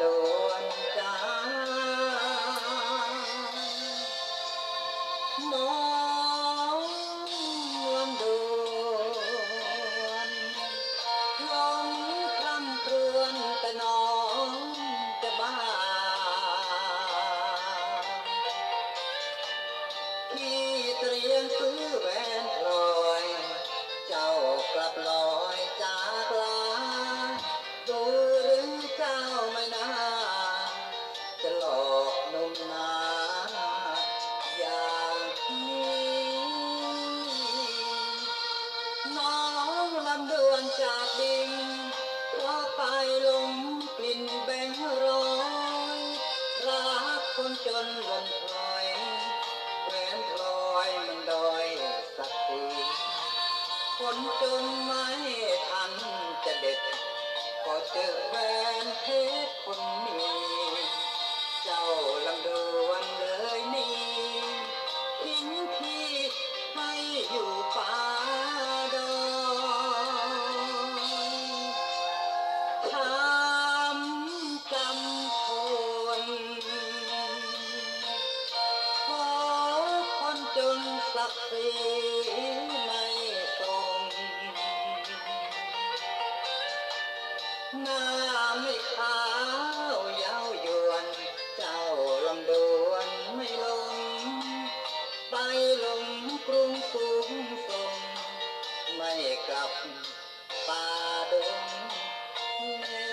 លួនកាមកមួនដួនងំក្រំព្រឿនតនងតបានេះត្រៀងគឺវែនលយចៅក្លាប់លោ มนาอย่างนี้น้องลำเดือนจากดินเพราไปลงกลิ่นแบงร้อยรักคนจนหล่นพลอยแหวนพลอยมันดอยสักทีคนจนไม่ทันจะเด็ดก็เจอแฟนเพชรคนนี้เจ้าาลำดวนไม่ลงไปลงกรุงสูงส่งไม่กลับป่าดงแน่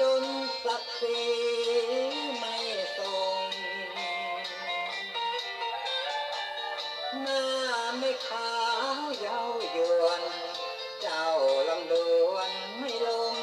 จนสักสีไม่ตรงหน้าไม่ขาวเย้ายวน เจ้าลำดวนไม่ลง